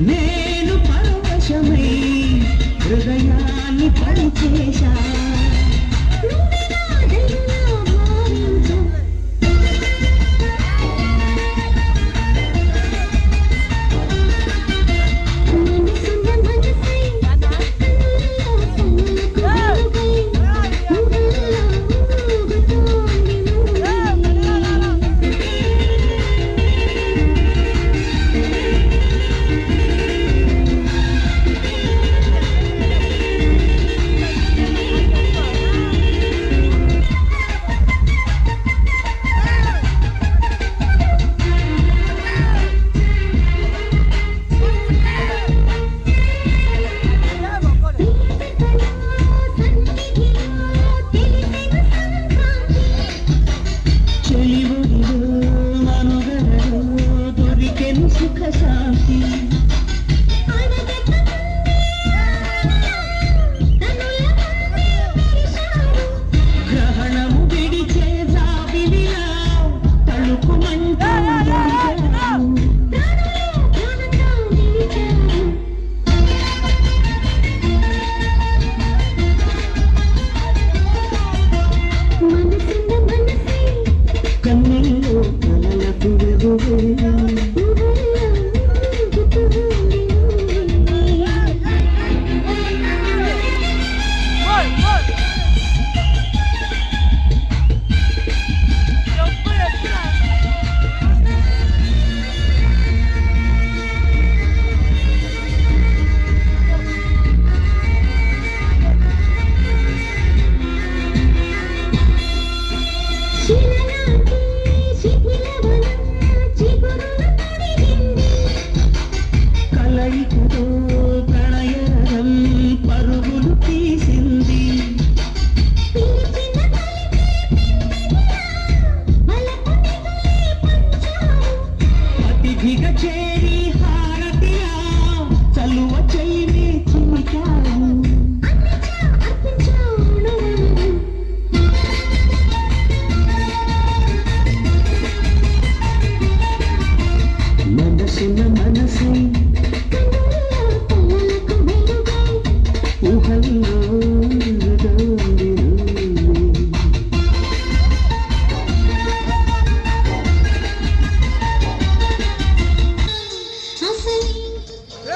నేను పరవశమై హృదయాన్ని పరిచేశా సుఖశాంతి. down.